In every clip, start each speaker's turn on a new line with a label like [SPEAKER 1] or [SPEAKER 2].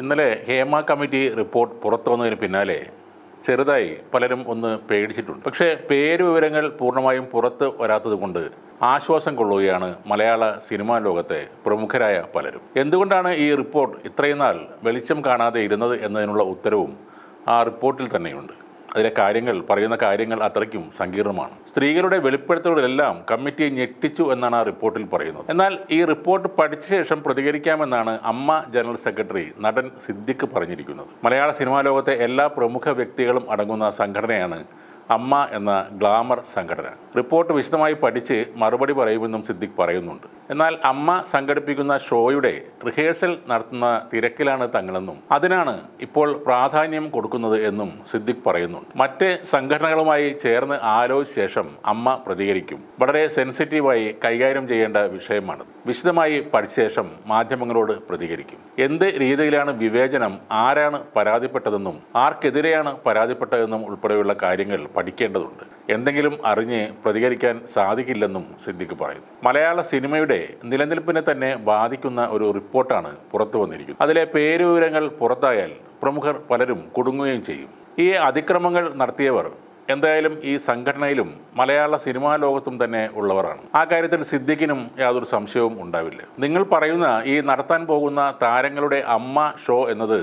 [SPEAKER 1] ഇന്നലെ Hema committee report പുറത്തു വന്നതിന് പിന്നാലെ ചെറുതായി പലരും ഒന്ന് പേടിച്ചിട്ടുണ്ട്. പക്ഷേ പേര് വിവരങ്ങൾ പൂർണമായും പുറത്ത് വരാത്തത് കൊണ്ട് ആശ്വാസം കൊള്ളുകയാണ് മലയാള സിനിമാ ലോകത്തെ പ്രമുഖരായ പലരും. എന്തുകൊണ്ടാണ് ഈ റിപ്പോർട്ട് ഇത്രയും നാൾ വെളിച്ചം കാണാതെ ഇരുന്നത് എന്നതിനുള്ള ഉത്തരവും ആ റിപ്പോർട്ടിൽ തന്നെയുണ്ട്. അതിലെ കാര്യങ്ങൾ പറയുന്ന കാര്യങ്ങൾ അത്രയ്ക്കും സങ്കീർണമാണ്. സ്ത്രീകളുടെ വെളിപ്പെടുത്തലുകളെല്ലാം കമ്മിറ്റിയെ ഞെട്ടിച്ചു എന്നാണ് ആ റിപ്പോർട്ടിൽ പറയുന്നത്. എന്നാൽ ഈ റിപ്പോർട്ട് പഠിച്ച ശേഷം പ്രതികരിക്കാമെന്നാണ് അമ്മ ജനറൽ സെക്രട്ടറി നടൻ സിദ്ദിഖ് പറഞ്ഞിരിക്കുന്നത്. മലയാള സിനിമാ ലോകത്തെ എല്ലാ പ്രമുഖ വ്യക്തികളും അടങ്ങുന്ന സംഘടനയാണ് അമ്മ എന്ന ഗ്ലാമർ സംഘടന. റിപ്പോർട്ട് വിശദമായി പഠിച്ച് മറുപടി പറയുമെന്നും സിദ്ദിഖ് പറയുന്നുണ്ട്. എന്നാൽ അമ്മ സംഘടിപ്പിക്കുന്ന ഷോയുടെ റിഹേഴ്സൽ നടത്തുന്ന തിരക്കിലാണ് തങ്ങളെന്നും അതിനാണ് ഇപ്പോൾ പ്രാധാന്യം കൊടുക്കുന്നത് എന്നും സിദ്ദിഖ് പറയുന്നുണ്ട്. മറ്റ് സംഘടനകളുമായി ചേർന്ന് ആലോചിച്ച ശേഷം അമ്മ പ്രതികരിക്കും. വളരെ സെൻസിറ്റീവായി കൈകാര്യം ചെയ്യേണ്ട വിഷയമാണ് വിശദമായി പഠിച്ച ശേഷം മാധ്യമങ്ങളോട് പ്രതികരിക്കും. എന്ത് രീതിയിലാണ് വിവേചനം? ആരാണ് പരാതിപ്പെട്ടതെന്നും ആർക്കെതിരെയാണ് പരാതിപ്പെട്ടതെന്നും ഉൾപ്പെടെയുള്ള കാര്യങ്ങൾ പഠിക്കേണ്ടതുണ്ട്. എന്തെങ്കിലും അറിഞ്ഞ് പ്രതികരിക്കാൻ സാധിക്കില്ലെന്നും സിദ്ദിഖ് പറയുന്നു. മലയാള സിനിമയുടെ നിലനിൽപ്പിനെ തന്നെ ബാധിക്കുന്ന ഒരു റിപ്പോർട്ടാണ് പുറത്തു വന്നിരിക്കുന്നത്. അതിലെ പേരുവിവരങ്ങൾ പുറത്തായാൽ പ്രമുഖർ പലരും കുടുങ്ങുകയും ചെയ്യും. ഈ അതിക്രമങ്ങൾ നടത്തിയവർ എന്തായാലും ഈ സംഘടനയിലും മലയാള സിനിമാ ലോകത്തും തന്നെ ഉള്ളവരാണ്. ആ കാര്യത്തിൽ സിദ്ദിഖിനും യാതൊരു സംശയവും ഉണ്ടാവില്ല. നിങ്ങൾ പറയുന്ന ഈ നടത്താൻ പോകുന്ന താരങ്ങളുടെ അമ്മ ഷോ എന്നത്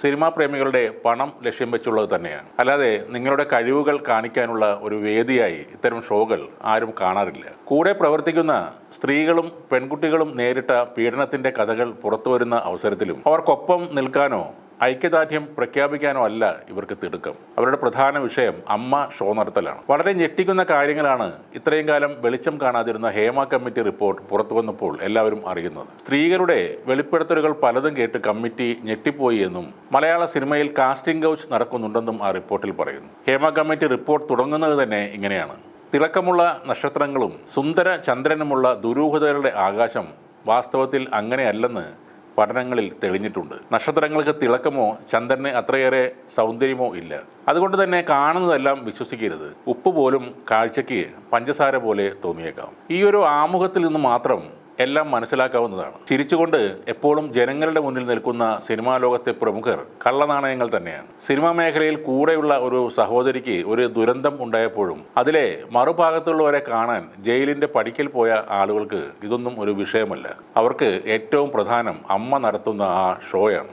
[SPEAKER 1] സിനിമാ പ്രേമികളുടെ പണം ലക്ഷ്യം വെച്ചുള്ളത് തന്നെയാണ്. അല്ലാതെ നിങ്ങളുടെ കഴിവുകൾ കാണിക്കാനുള്ള ഒരു വേദിയായി ഇത്തരം ഷോകൾ ആരും കാണാറില്ല. കൂടെ പ്രവർത്തിക്കുന്ന സ്ത്രീകളും പെൺകുട്ടികളും നേരിട്ട പീഡനത്തിന്റെ കഥകൾ പുറത്തുവരുന്ന അവസരത്തിലും അവർക്കൊപ്പം നിൽക്കാനോ ഐക്യദാർഢ്യം പ്രഖ്യാപിക്കാനോ അല്ല ഇവർക്ക് തിടുക്കം. അവരുടെ പ്രധാന വിഷയം അമ്മ ഷോ നടത്തലാണ് വളരെ ഞെട്ടിക്കുന്ന കാര്യങ്ങളാണ് ഇത്രയും കാലം വെളിച്ചം കാണാതിരുന്ന ഹേമ കമ്മിറ്റി റിപ്പോർട്ട് പുറത്തു വന്നപ്പോൾ എല്ലാവരും അറിയുന്നത്. സ്ത്രീകളുടെ വെളിപ്പെടുത്തലുകൾ പലതും കേട്ട് കമ്മിറ്റി ഞെട്ടിപ്പോയി എന്നും മലയാള സിനിമയിൽ കാസ്റ്റിംഗ് കൗച്ച് നടക്കുന്നുണ്ടെന്നും ആ റിപ്പോർട്ടിൽ പറയുന്നു. ഹേമ കമ്മിറ്റി റിപ്പോർട്ട് തുടങ്ങുന്നത് തന്നെ ഇങ്ങനെയാണ്. തിളക്കമുള്ള നക്ഷത്രങ്ങളും സുന്ദര ചന്ദ്രനുമുള്ള ദുരൂഹതകളുടെ ആകാശം വാസ്തവത്തിൽ അങ്ങനെയല്ലെന്ന് പഠനങ്ങളിൽ തെളിഞ്ഞിട്ടുണ്ട്. നക്ഷത്രങ്ങൾക്ക് തിളക്കമോ ചന്ദ്രന് അത്രയേറെ സൗന്ദര്യമോ ഇല്ല. അതുകൊണ്ട് തന്നെ കാണുന്നതെല്ലാം വിശ്വസിക്കരുത്. ഉപ്പ് പോലും കാഴ്ചയ്ക്ക് പഞ്ചസാര പോലെ തോന്നിയേക്കാം. ഈ ഒരു ആമുഖത്തിൽ നിന്ന് മാത്രം എല്ലാം മനസ്സിലാക്കാവുന്നതാണ്. ചിരിച്ചുകൊണ്ട് എപ്പോഴും ജനങ്ങളുടെ മുന്നിൽ നിൽക്കുന്ന സിനിമാ ലോകത്തെ പ്രമുഖർ കള്ളനാണയങ്ങൾ തന്നെയാണ്. സിനിമാ മേഖലയിൽ കൂടെയുള്ള ഒരു സഹോദരിക്ക് ഒരു ദുരന്തം ഉണ്ടായപ്പോഴും അതിലെ മറുഭാഗത്തുള്ളവരെ കാണാൻ ജയിലിന്റെ പടിക്കൽ പോയ ആളുകൾക്ക് ഇതൊന്നും ഒരു വിഷയമല്ല. അവർക്ക് ഏറ്റവും പ്രധാനം അമ്മ നടത്തുന്ന ആ ഷോയാണ്.